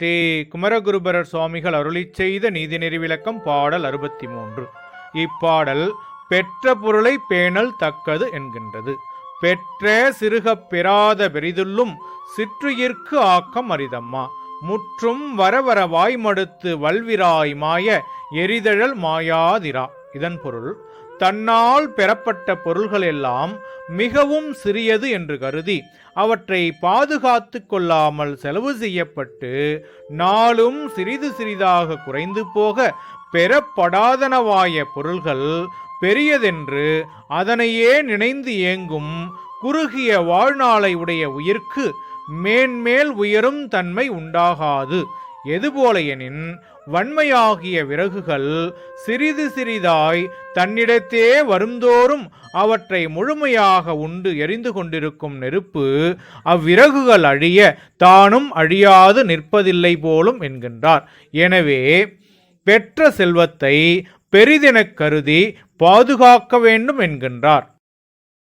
ஸ்ரீ குமரகுருபரர் சுவாமிகள் அருளி செய்த நீதிநெறி விளக்கம் பாடல் அறுபத்தி மூன்று இப்பாடல் பெற்ற பொருளை பேணல் தக்கது என்கின்றது. பெற்ற சிறுகப் பெறாத பெரிதுள்ளும் சிற்றுயிர்க்கு ஆக்கம் அரிதம்மா. முற்றும் வரவர வாய்மடுத்து வல்விராய் மாய எரிதழல் மாயாதிரா. இதன் பொருள் தன்னால் பெறப்பட்ட பொருள்கள் எல்லாம் மிகவும் சிறியது என்று கருதி அவற்றை பாதுகாத்து கொள்ளாமல் செலவு செய்யப்பட்டு நாளும் சிறிது சிறிதாக குறைந்து போக பெறப்படாதனவாய பொருள்கள் பெரியதென்று அதனையே நினைந்து ஏங்கும் குறுகிய வாழ்நாளை உடைய உயிர்க்கு மேன்மேல் உயரும் தன்மை உண்டாகாது. எதுபோல எனின் வன்மையாகிய விறகுகள் சிறிது சிறிதாய் தன்னிடத்தே வருந்தோறும் அவற்றை முழுமையாக உண்டு எரிந்து கொண்டிருக்கும் நெருப்பு அவ்விறகுகள் அழிய தானும் அழியாது நிற்பதில்லை போலும் என்கின்றார். எனவே பெற்ற செல்வத்தை பெரிதெனக் கருதி பாதுகாக்க வேண்டும் என்கின்றார்.